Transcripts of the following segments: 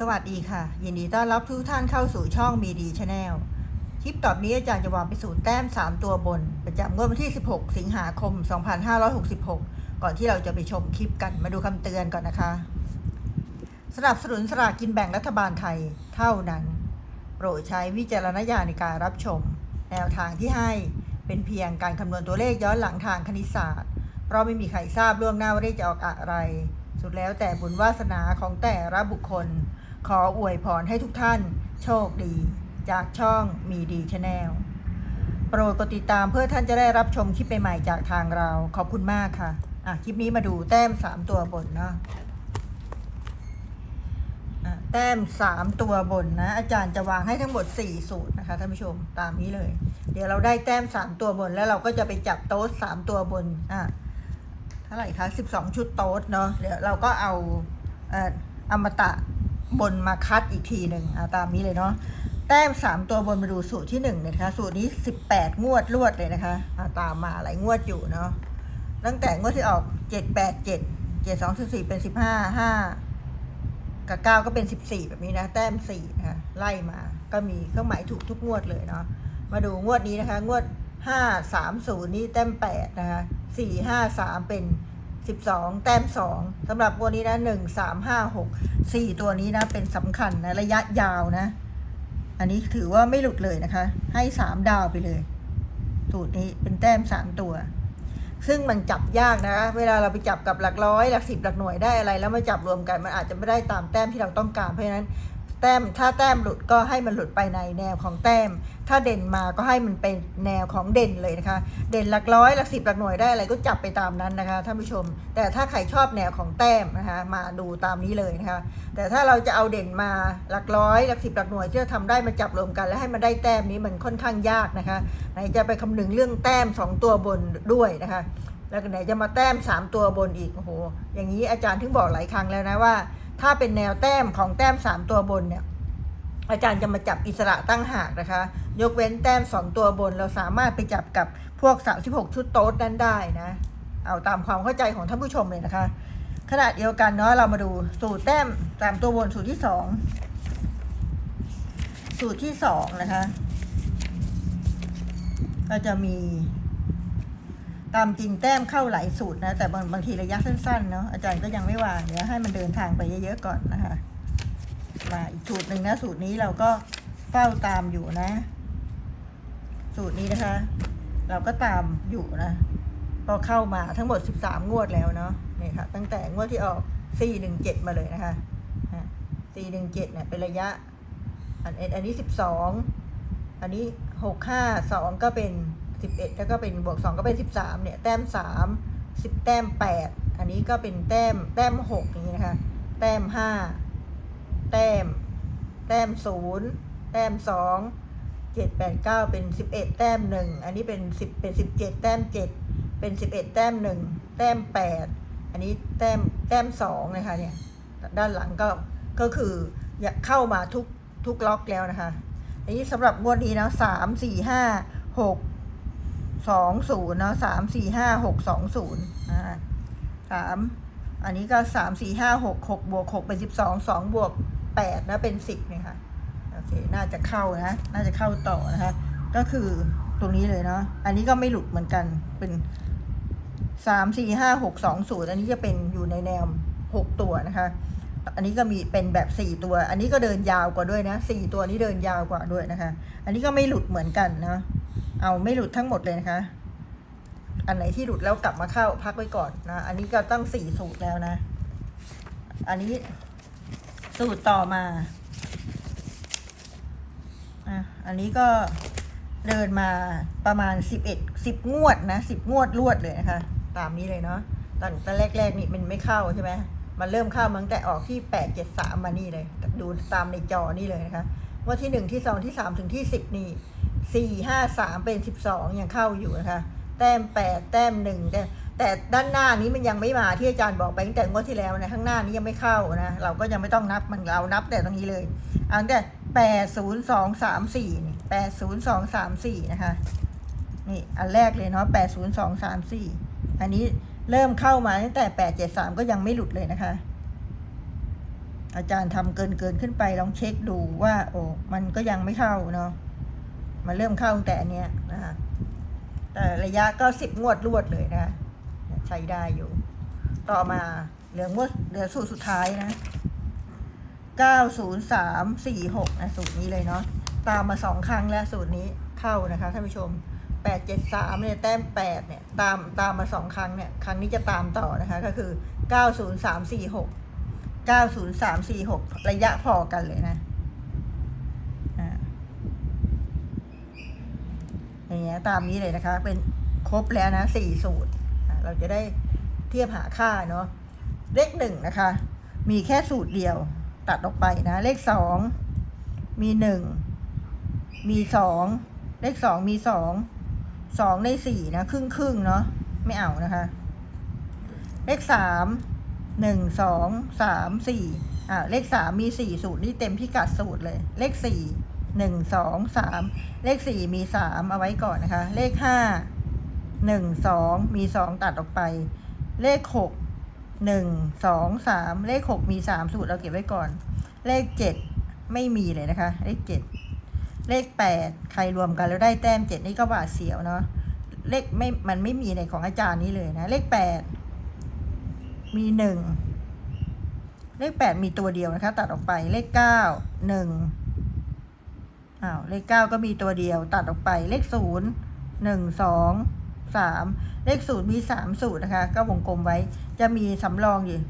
สวัสดีค่ะ ยินดีต้อนรับทุกท่านเข้าสู่ช่องมีดีชาแนลคลิปต่อไปนี้อาจารย์จะวางไปสู่แต้ม 3 ตัวบน ประจำงวดวันที่ 16 สิงหาคม 2566 ก่อนที่เราจะไปชมคลิปกันมาดูคำเตือนก่อนนะคะ สนับสนุนสลากกินแบ่งรัฐบาลไทยเท่านั้น โปรดใช้วิจารณญาณในการรับชม แนวทางที่ให้เป็นเพียงการคำนวณตัวเลขย้อนหลังทางคณิตศาสตร์ เพราะไม่มีใครทราบล่วงหน้าว่าเลขจะออกอะไร สุดแล้วแต่บุญวาสนาของแต่ละบุคคล ขออวยพรให้ทุกท่าน โชคดี จากช่องมีดีชาแนลโปรดกดติดตามเพื่อท่านจะได้รับชมคลิปใหม่ๆจากทางเรา ขอบคุณมากค่ะ อะ คลิปนี้มาดูแต้ม 3 ตัวบนเนาะอะแต้ม 3 ตัวบนนะ อาจารย์จะวางให้ทั้งหมด 4 สูตรนะคะท่านผู้ชมตามนี้เลย เดี๋ยวเราได้แต้ม 3 ตัวบนแล้วเราก็จะไปจับโต๊ะ3ตัวบนอะเท่าไหร่คะ12 ชุดโต๊ะเนาะเดี๋ยวเราก็เอาเอ่ออมตะ บนมาคัดอีกทีหนึ่งอะตามนี้เลยเนาะแต้ม3ตัวบนมาดูสูตรที่1เนี่ยนะคะ สูตรนี้18งวดรวดเลยนะคะอะตามมาหลายงวดอยู่เนาะตั้งแต่งวดที่ออก7 8 7 7 2 4เจ็ดเจ็ดสองสี่เป็น15 5กับเก้าก็เป็นสิบสี่แบบนี้นะ แต้มสี่นะคะไล่มาก็มีเครื่องหมายถูกทุกงวดเลยเนาะมาดูงวดนี้นะคะ งวดห้าสามศูนย์นี่แต้มแปดนะคะสี่ห้าสามเป็น สิบสองแต้มสองสำหรับงวนี้นะหนึ่งสามห้าหกสี่ตัวนี้นะ เป็นสำคัญนะ ระยะยาวนะ อันนี้ถือว่าไม่หลุดเลยนะคะ ให้สามดาวไปเลยสูตรนี้เป็นแต้มสามตัว ซึ่งมันจับยากนะ เวลาเราไปจับกับหลักร้อย หลักสิบหลักหน่วยได้อะไร แล้วมาจับรวมกันมันอาจจะไม่ได้ตามแต้มที่เราต้องการเพราะฉะนั้น แต้ม ถ้าแต้มหลุดก็ให้มันหลุดไปในแนวของแต้ม ถ้าเด่นมาก็ให้มันเป็นแนวของเด่นเลยนะคะ เด่นหลักร้อยหลักสิบหลักหน่วยได้อะไรก็จับไปตามนั้นนะคะท่านผู้ชม แต่ถ้าใครชอบแนวของแต้มนะคะมาดูตามนี้เลยนะคะ แต่ถ้าเราจะเอาเด่นมาหลักร้อยหลักสิบหลักหน่วยที่จะทำได้มาจับรวมกันแล้วให้มันได้แต้มนี้มันค่อนข้างยากนะคะไหนจะไปคำนึงเรื่องแต้มสองตัวบนด้วยนะคะ แล้วไหนจะมาแต้มสามตัวบนอีกโอ้โหอย่างนี้อาจารย์ถึงบอกหลายครั้งแล้วนะว่า ถ้าเป็นแนวแต้มของแต้มสามตัวบนเนี่ยอาจารย์จะมาจับอิสระตั้งหากนะคะ ยกเว้นแต้มสองตัวบน เราสามารถไปจับกับพวก 36 ชุดโต๊ดนั้นได้นะ เอาตามความเข้าใจของท่านผู้ชมเลยนะคะขณะเดียวกันเนาะเรามาดูสูตรแต้มสามตัวบนสูตรที่สองสูตรที่สองนะคะ ก็จะมี ตามจริงแต้มเข้าหลายสูตรนะ แต่บางบางทีระยะสั้นๆเนาะอาจารย์ก็ยังไม่วางเดี๋ยวให้มันเดินทางไปเยอะๆก่อนนะคะ มาอีกสูตรหนึ่งนะ สูตรนี้เราก็เฝ้าตามอยู่นะ สูตรนี้นะคะ เราก็ตามอยู่นะก็เข้ามาทั้งหมด 13 งวดแล้วเนาะนี่ค่ะ ตั้งแต่งวดที่ออก 417 มาเลยนะคะอะ417เนี่ยเป็นระยะ อันอันนี้ 12 อันนี้ 652 ก็เป็น 11แล้วก็เป็นบวก2ก็เป็น13เนี่ยแต้ม3 10แต้ม8อันนี้ก็เป็นแต้มแต้ม6อย่างนี้นะคะ แต้ม5แต้ม แต้ม0แต้ม2 7 8 9เป็น11แต้ม1อันนี้เป็น10เป็น17แต้ม7เป็น11แต้ม1แต้ม8อันนี้แต้มแต้ม2นะคะเนี่ยด้านหลังก็ก็คืออยากเข้ามาทุกทุกล็อกแล้วนะคะอันนี้สำหรับงวดนี้นะสามสี่ห้าหก สองศูนย์เนาะสามสี่ห้าหกสองศูนย์อ่าสามอันนี้ก็สามสี่ห้าหกหกบวกหกเป็นสิบสองสองบวกแปดนะเป็นสิบเนี่ยค่ะโอเคน่าจะเข้านะ น่าจะเข้าต่อนะคะ ก็คือตรงนี้เลยเนาะอันนี้ก็ไม่หลุดเหมือนกันเป็นสามสี่ห้าหกสองศูนย์อันนี้จะเป็นอยู่ในแนวหกตัวนะคะ อันนี้ก็มีเป็นแบบสี่ตัว อันนี้ก็เดินยาวกว่าด้วยนะสี่ตัวนี้เดินยาวกว่าด้วยนะคะ อันนี้ก็ไม่หลุดเหมือนกันนะ เอาไม่หลุดทั้งหมดเลยนะคะ อันไหนที่หลุดแล้วกลับมาเข้าพักไว้ก่อนนะ อันนี้ก็ตั้งสี่สูตรแล้วนะ อันนี้สูตรต่อมาอะอันนี้ก็เดินมาประมาณสิบเอ็ดสิบงวดนะสิบงวดรวดเลยนะคะ ตามนี้เลยเนาะตั้งแต่แรกๆนี่มันไม่เข้าใช่ไหมมันเริ่มเข้ามั้งแต่ออกที่แปดเจ็ดสามมานี่เลย ดูตามในจอนี่เลยนะคะว่าที่หนึ่งที่สองที่สามถึงที่สิบนี่ สี่ห้าสามเป็นสิบสองยังเข้าอยู่นะคะ แต้มแปดแต้มหนึ่งแต่แต่ด้านหน้านี้มันยังไม่มาที่อาจารย์บอกไปตั้งแต่งวดที่แล้วนะข้างหน้านี้ยังไม่เข้านะเราก็ยังไม่ต้องนับมันเรานับแต่ตรงนี้เลยอันแต่แปดศูนย์สองสามสี่นี่แปดศูนย์สองสามสี่นะคะนี่อันแรกเลยเนาะแปดศูนย์สองสามสี่อันนี้เริ่มเข้ามาตั้งแต่แปดเจ็ดสามก็ยังไม่หลุดเลยนะคะ อาจารย์ทำเกินเกินขึ้นไปลองเช็คดูว่า โอ้มันก็ยังไม่เข้าเนาะ มันเริ่มเข้าตั้งแต่อันเนี้ยนะคะแต่ระยะก็สิบงวดรวดเลยนะคะใช้ได้อยู่ ต่อมาเหลืองวดเหลือสูตรสุดท้ายนะเก้าศูนย์สามสี่หกนะสูตรนี้เลยเนาะตามมาสองครั้งแล้วสูตรนี้เข้านะคะท่านผู้ชมแปดเจ็ดสามเนี่ยแต้มแปดเนี่ยตามตามมาสองครั้งเนี่ยครั้งนี้จะตามต่อนะคะก็คือเก้าศูนย์สามสี่หกเก้าศูนย์สามสี่หกระยะพอกันเลยนะอ่า อย่างเงี้ยตามนี้เลยนะคะ เป็นครบแล้วนะสี่สูตร เราจะได้เทียบหาค่าเนาะเลขหนึ่งนะคะ มีแค่สูตรเดียวตัดออกไปนะ เลขสองมีหนึ่งมีสองเลขสองมีสองสองในสี่นะครึ่งครึ่งเนาะไม่เอานะคะ เลขสามหนึ่งสองสามสี่อ่าเลขสามมีสี่สูตรนี่เต็มพิกัดสูตรเลย เลขสี่ หนึ่งสองสามเลขสี่มีสามเอาไว้ก่อนนะคะ เลขห้าหนึ่งสองมีสองตัดออกไป เลขหกหนึ่งสองสามเลขหกมีสามสูตรเราเก็บไว้ก่อน เลขเจ็ดไม่มีเลยนะคะ เลขเจ็ดเลขแปดใครรวมกันแล้วได้แต้มเจ็ดนี่ก็บาดเสียวเนาะเลขไม่มันไม่มีในของอาจารย์นี้เลยนะ เลขแปดมีหนึ่งเลขแปดมีตัวเดียวนะคะ ตัดออกไปเลขเก้าหนึ่ง อ้าวเลขเก้าก็มีตัวเดียวตัดออกไปเลขศูนย์หนึ่งสองสามเลขศูนย์มีสามสูตรนะคะ ก็วงกลมไว้จะมีสำรองอยู่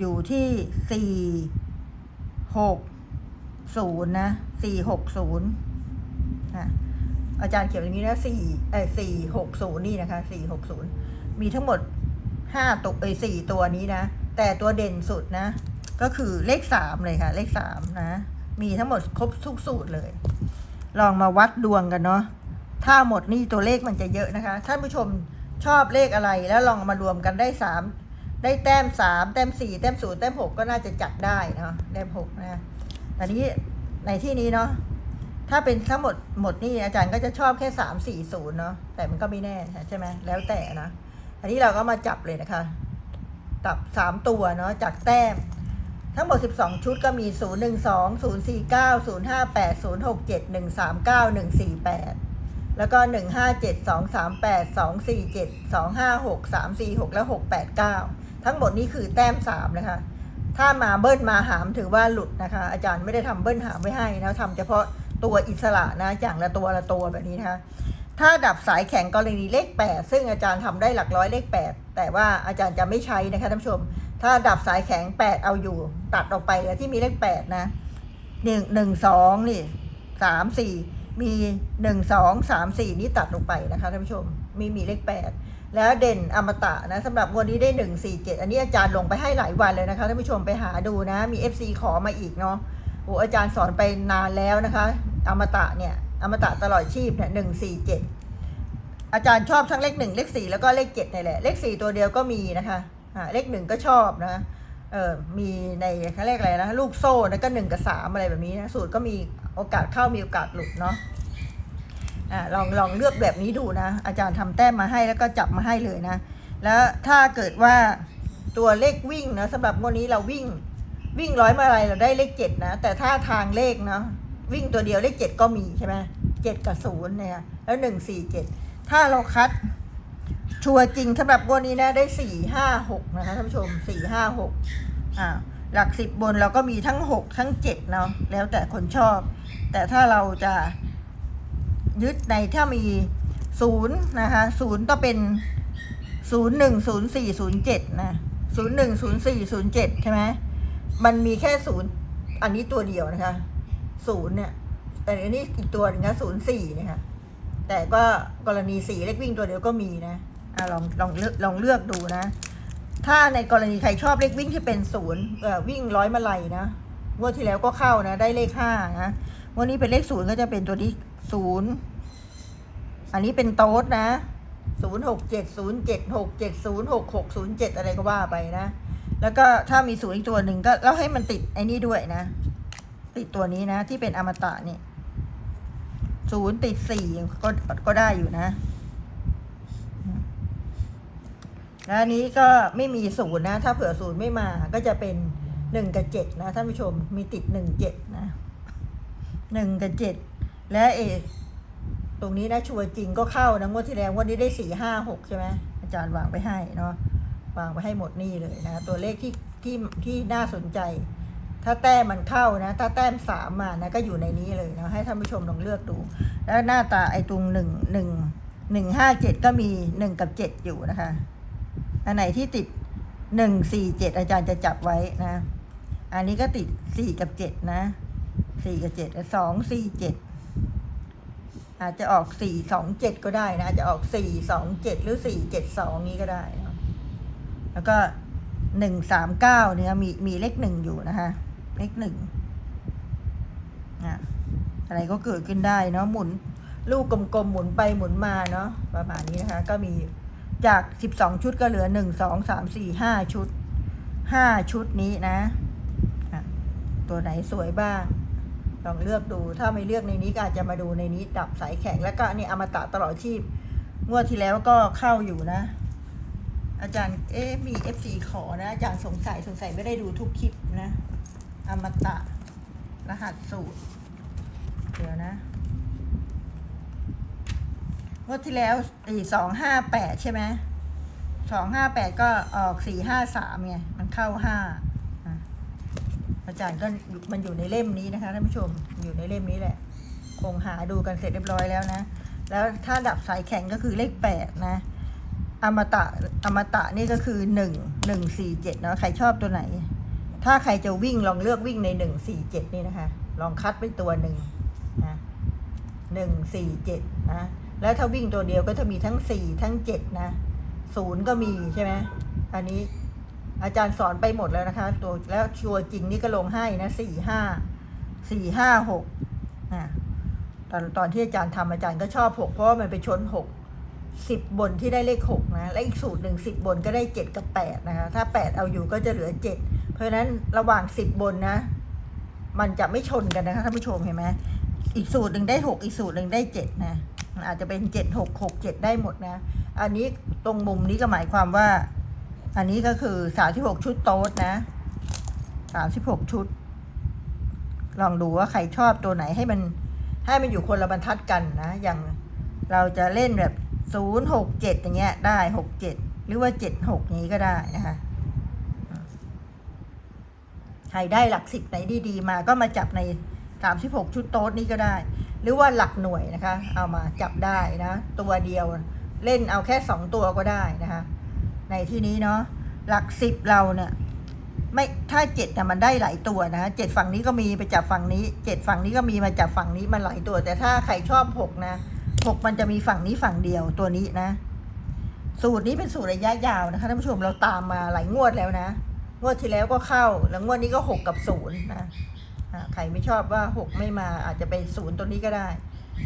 อยู่ที่สี่หกศูนย์นะสี่หกศูนย์อะอาจารย์เขียนอย่างนี้นะสี่เอ้สี่หกศูนย์นี่นะคะสี่หกศูนย์มีทั้งหมดห้าตัวเอ้สี่ตัวนี้นะ แต่ตัวเด่นสุดนะ ก็คือเลขสามเลยค่ะ เลขสามนะ มีทั้งหมดครบทุกสูตรเลย ลองมาวัดดวงกันเนาะถ้าหมดนี่ตัวเลขมันจะเยอะนะคะท่านผู้ชมชอบเลขอะไรแล้วลองมารวมกันได้สามได้แต้มสามแต้มสี่แต้มศูนย์แต้มหกก็น่าจะจัดได้เนาะแต้มหกนะอันนี้ในที่นี้เนาะถ้าเป็นทั้งหมดหมดนี่อาจารย์ก็จะชอบแค่สามสี่ศูนย์เนาะแต่มันก็ไม่แน่ใช่ไหมแล้วแต่นะอันนี้เราก็มาจับเลยนะคะตับสามตัวเนาะจากแต้ม ทั้งหมด 12 ชุดก็มี 0 1 2 0 4 9 0 5 8 0 6 7 1 3 9 1 4 8 แล้วก็ 1 5 7 2 3 8 2 4 7 2 5 6 3 4 6 แล้ว6 8 9 ทั้งหมดนี้คือแต้ม 3 นะคะ ถ้ามาเบิ้ลมาหามถือว่าหลุดนะคะ อาจารย์ไม่ได้ทำเบิ้ลหามไว้ให้นะทำเฉพาะตัวอิสระนะ อย่างละตัวละตัวแบบนี้นะคะ ถ้าดับสายแข็งกรณีเลข 8 ซึ่งอาจารย์ทำได้หลักร้อยเลข 8 แต่ว่าอาจารย์จะไม่ใช้นะคะท่านผู้ชม ถ้าดับสายแข็ง8เอาอยู่ ตัดออกไปเหลือที่มีเลข8นะหนึ่งหนึ่งสองนี่สามสี่มีหนึ่งสองสามสี่นี่ตัดลงไปนะคะท่านผู้ชม มีมีเลข8แล้วเด่นอมตะนะสำหรับวันนี้ได้หนึ่งสี่เจ็ดอันนี้อาจารย์ลงไปให้หลายวันเลยนะคะท่านผู้ชมไปหาดูนะ มี FC ขอมาอีกเนาะโอ้อาจารย์สอนไปนานแล้วนะคะ อมตะเนี่ยอมตะตลอดชีพเนี่ยหนึ่งสี่เจ็ดอาจารย์ชอบทั้งเลขหนึ่งเลขสี่แล้วก็เลขเจ็ดนี่แหละ เลขสี่ตัวเดียวก็มีนะคะ เลขหนึ่งก็ชอบนะเออมีในเขาเรียกอะไรนะ ลูกโซ่นะก็หนึ่งกับสามอะไรแบบนี้นะสูตรก็มีโอกาสเข้ามีโอกาสหลุดเนาะอ่าลองลองเลือกแบบนี้ดูนะ อาจารย์ทำแต้มมาให้แล้วก็จับมาให้เลยนะ แล้วถ้าเกิดว่าตัวเลขวิ่งนะสำหรับงวดนี้เราวิ่งวิ่งร้อยมาลัยเราได้เลขเจ็ดนะ แต่ถ้าทางเลขเนาะวิ่งตัวเดียวเลขเจ็ดก็มีใช่ไหมเจ็ดกับศูนย์เนี่ยแล้วหนึ่งสี่เจ็ดถ้าเราคัด ชัวร์จริงสำหรับงวันนี้นะได้สี่ห้าหกนะคะท่านผู้ชมสี่ห้าหกอ่าหลักสิบบนเราก็มีทั้งหกทั้งเจ็ดเนาะแล้วแต่คนชอบ แต่ถ้าเราจะยึดในถ้ามีศูนย์นะคะศูนย์ก็เป็นศูนย์หนึ่งศูนย์สี่ศูนย์เจ็ดนะศูนย์หนึ่งศูนย์สี่ศูนย์เจ็ดใช่ไหมมันมีแค่ศูนย์อันนี้ตัวเดียวนะคะศูนย์เนี่ยแต่อันนี้อีกตัวหนึงนะศูนย์สี่เนี่ยค่ะ แต่ก็กรณีสีเลขวิ่งตัวเดียวก็มีนะอะลองลองเลือกลองเลือกดูนะ ถ้าในกรณีใครชอบเลขวิ่งที่เป็นศูนย์วิ่งร้อยมาลัยนะงวดที่แล้วก็เข้านะ ได้เลขห้านะวันนี้เป็นเลขศูนย์ก็จะเป็นตัวนี้ศูนย์อันนี้เป็นโต๊ดนะศูนย์หกเจ็ดศูนย์เจ็ดหกเจ็ดศูนย์หกหกศูนย์เจ็ดอะไรก็ว่าไปนะ แล้วก็ถ้ามีศูนย์อีกตัวหนึ่งก็แล้วให้มันติดไอ้นี่ด้วยนะ ติดตัวนี้นะ ที่เป็นอมตะนี่ ศูนย์ติดสี่ก็ก็ได้อยู่นะ แล้วนี้ก็ไม่มีศูนย์นะ ถ้าเผื่อศูนย์ไม่มาก็จะเป็นหนึ่งกับเจ็ดนะท่านผู้ชมมีติดหนึ่งเจ็ดนะหนึ่งกับเจ็ดและเอตรงนี้นะชัวร์จริงก็เข้านะงวดที่แล้วงวันนี้ได้สี่ห้าหกใช่ไหมอาจารย์วางไปให้เนาะวางไปให้หมดนี่เลยนะ ตัวเลขที่ที่ที่น่าสนใจ ถ้าแต้มมันเข้านะ ถ้าแต้มสามมานะก็อยู่ในนี้เลยนะให้ท่านผู้ชมลองเลือกดู แล้วหน้าตาไอ้ตรงหนึ่งหนึ่งหนึ่งห้าเจ็ดก็มีหนึ่งกับเจ็ดอยู่นะคะ อันไหนที่ติดหนึ่งสี่เจ็ดอาจารย์จะจับไว้นะ อันนี้ก็ติดสี่กับเจ็ดนะสี่กับเจ็ดสองสี่เจ็ดอาจจะออกสี่สองเจ็ดก็ได้นะอาจจะออกสี่สองเจ็ดหรือสี่เจ็ดสองนี้ก็ได้นะแล้วก็หนึ่งสามเก้าเนี่ยมีมีเลขหนึ่งอยู่นะคะ เลขหนึ่งอะอะไรก็เกิดขึ้นได้เนาะหมุน ลูกกลมๆหมุนไปหมุนมาเนาะประมาณนี้นะคะ ก็มีจากสิบสองชุดก็เหลือหนึ่งสองสามสี่ห้าชุดห้าชุดนี้นะ ตัวไหนสวยบ้าง ลองเลือกดูถ้าไม่เลือกในนี้ก็อาจจะมาดูในนี้ดับสายแข็งแล้วก็นี่อมตะตลอดชีพ งวดที่แล้วก็เข้าอยู่นะ อาจารย์เอ๊มีเอฟซีขอนะ อาจารย์สงสัยสงสัยไม่ได้ดูทุกคลิปนะ อมตะ รหัสสูตร เดี๋ยวนะงวดที่แล้วสองห้าแปดใช่ไหมสองห้าแปดก็ออกสี่ห้าสามไง มันเข้าห้าอะอาจารย์ก็มันอยู่ในเล่มนี้นะคะท่านผู้ชมอยู่ในเล่มนี้แหละ คงหาดูกันเสร็จเรียบร้อยแล้วนะ แล้วถ้าดับสายแข็งก็คือเลขแปดนะ อมตะอมตะนี่ก็คือหนึ่งหนึ่งสี่เจ็ดเนาะใครชอบตัวไหน ถ้าใครจะวิ่งลองเลือกวิ่งในหนึ่งสี่เจ็ดนี่นะคะ ลองคัดไปตัวหนึ่งนะหนึ่งสี่เจ็ดนะ แล้วถ้าวิ่งตัวเดียวก็จะมีทั้งสี่ทั้งเจ็ดนะศูนย์ก็มีใช่ไหมอันนี้อาจารย์สอนไปหมดแล้วนะคะ ตัวแล้วชัวร์จริงนี่ก็ลงให้นะสี่ห้าสี่ห้าหกอะตอนตอนที่อาจารย์ทำอาจารย์ก็ชอบหกเพราะมันไปชนหกสิบบนที่ได้เลขหกนะ และอีกสูตรหนึ่งสิบบนก็ได้เจ็ดกับแปดนะคะ ถ้าแปดเอาอยู่ก็จะเหลือเจ็ด ราะฉะนั้นระหว่างสิบบนนะ มันจะไม่ชนกันนะคะท่านผู้ชมเห็นไหมอีกสูตรหนึ่งได้หกอีกสูตรหนึ่งได้เจ็ดนะมันอาจจะเป็นเจ็ดหกหกเจ็ดได้หมดนะ อันนี้ตรงมุมนี้ก็หมายความว่า อันนี้ก็คือสามสิบหกชุดโต๊ดนะสามสิบหกชุด ลองดูว่าใครชอบตัวไหนให้มันให้มันอยู่คนละบรรทัดกันนะ อย่างเราจะเล่นแบบศูนย์หกเจ็ดอย่างเงี้ยได้หกเจ็ดหรือว่าเจ็ดหกนี้ก็ได้นะคะ ใครได้หลักสิบไหนดีๆมาก็มาจับในสามสิบหกชุดโต๊ดนี้ก็ได้ หรือว่าหลักหน่วยนะคะ เอามาจับได้นะ ตัวเดียวเล่นเอาแค่สองตัวก็ได้นะคะ ในที่นี้เนาะหลักสิบเราเนี่ยไม่ถ้าเจ็ดแต่มันได้หลายตัวนะเจ็ดฝั่งนี้ก็มีไปจับฝั่งนี้เจ็ดฝั่งนี้ก็มีมาจับฝั่งนี้มันหลายตัว แต่ถ้าใครชอบหกนะหกมันจะมีฝั่งนี้ฝั่งเดียวตัวนี้นะ สูตรนี้เป็นสูตรระยะยาวนะคะท่านผู้ชมเราตามมาหลายงวดแล้วนะ งวดที่แล้วก็เข้า แล้วงวดนี้ก็หกกับศูนย์นะใครไม่ชอบว่าหกไม่มาอาจจะเป็นศูนย์ตัวนี้ก็ได้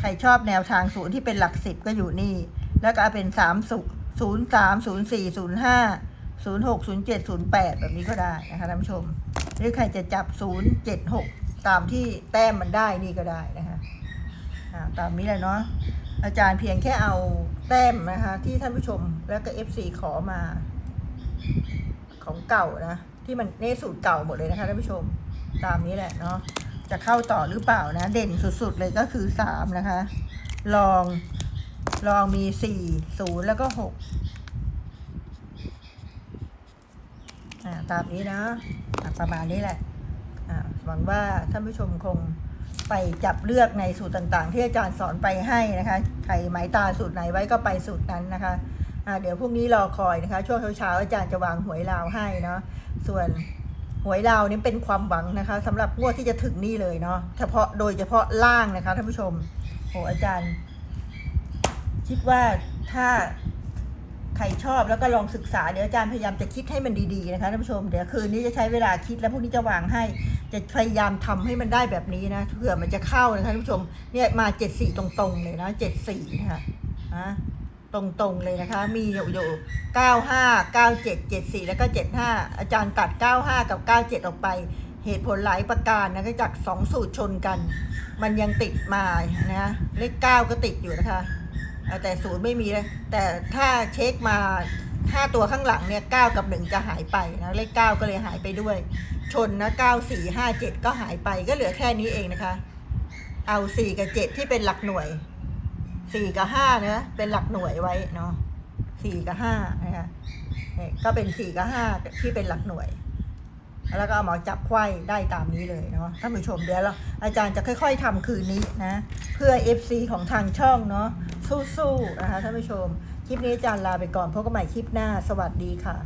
ใครชอบแนวทางศูนย์ที่เป็นหลักสิบก็อยู่นี่ แล้วก็เป็นสามศูนย์สามศูนย์สี่ศูนย์ห้าศูนย์หกศูนย์เจ็ดศูนย์แปดแบบนี้ก็ได้นะคะท่านผู้ชม หรือใครจะจับศูนย์เจ็ดหกตามที่แต้มมันได้นี่ก็ได้นะคะตามนี้แหละเนาะอาจารย์เพียงแค่เอาแต้มนะคะ ที่ท่านผู้ชมแล้วก็เอฟซีขอมา ของเก่านะ ที่มันเนสูตรเก่าหมดเลยนะคะท่านผู้ชมตามนี้แหละเนาะจะเข้าต่อหรือเปล่านะ เด่นสุดๆเลยก็คือสามนะคะ ลองลองมีสี่ศูนย์แล้วก็หกอ่าตามนี้นะอะประมาณนี้แหละอ่าหวังว่าท่านผู้ชมคงไปจับเลือกในสูตรต่างๆ ที่อาจารย์สอนไปให้นะคะ ใครหมายตาสูตรไหนไว้ก็ไปสูตรนั้นนะคะ เดี๋ยวพรุ่งนี้รอคอยนะคะ ช่วงเช้าๆอาจารย์จะวางหวยลาวให้เนาะส่วนหวยลาวนี่เป็นความหวังนะคะสำหรับงวดที่จะถึงนี่เลยเนาะเฉพาะโดยเฉพาะล่างนะคะท่านผู้ชมโหอาจารย์ คิดว่าถ้าใครชอบแล้วก็ลองศึกษาเดี๋ยวอาจารย์พยายามจะคิดให้มันดีๆนะคะท่านผู้ชมเดี๋ยวคืนนี้จะใช้เวลาคิดแล้วพรุ่งนี้จะวางให้ จะพยายามทำให้มันได้แบบนี้นะเผื่อมันจะเข้านะคะท่านผู้ชมเนี่ยมาเจ็ดสี่ตรงๆเลยนะเจ็ดสี่นะคะนะ ตรงๆเลยนะคะ มีอยู่อยู่เก้าห้าเก้าเจ็ดเจ็ดสี่แล้วก็เจ็ดห้าอาจารย์ตัดเก้าห้ากับเก้าเจ็ดออกไป เหตุผลหลายประการนะคะจากสองสูตรชนกัน มันยังติดมานะเลขเก้าก็ติดอยู่นะคะ แต่ศูนย์ไม่มีเลยแต่ถ้าเช็คมาห้าตัวข้างหลังเนี่ยเก้ากับหนึ่งจะหายไปนะเลขเก้าก็เลยหายไปด้วย ชนนะเก้าสี่ห้าเจ็ดก็หายไปก็เหลือแค่นี้เองนะคะ เอาสี่กับเจ็ดที่เป็นหลักหน่วย สี่กับห้านะเป็นหลักหน่วยไว้เนาะสี่กับห้านะคะเนี่ยก็เป็นสี่กับห้าที่เป็นหลักหน่วย แล้วก็เอามาจับไข้ได้ตามนี้เลยเนาะท่านผู้ชมเดี๋ยวเราอาจารย์จะค่อยๆทำคืนนี้นะ เพื่อ FC ของทางช่องเนาะสู้ๆนะคะท่านผู้ชม คลิปนี้อาจารย์ลาไปก่อนพบกันใหม่คลิปหน้า สวัสดีค่ะ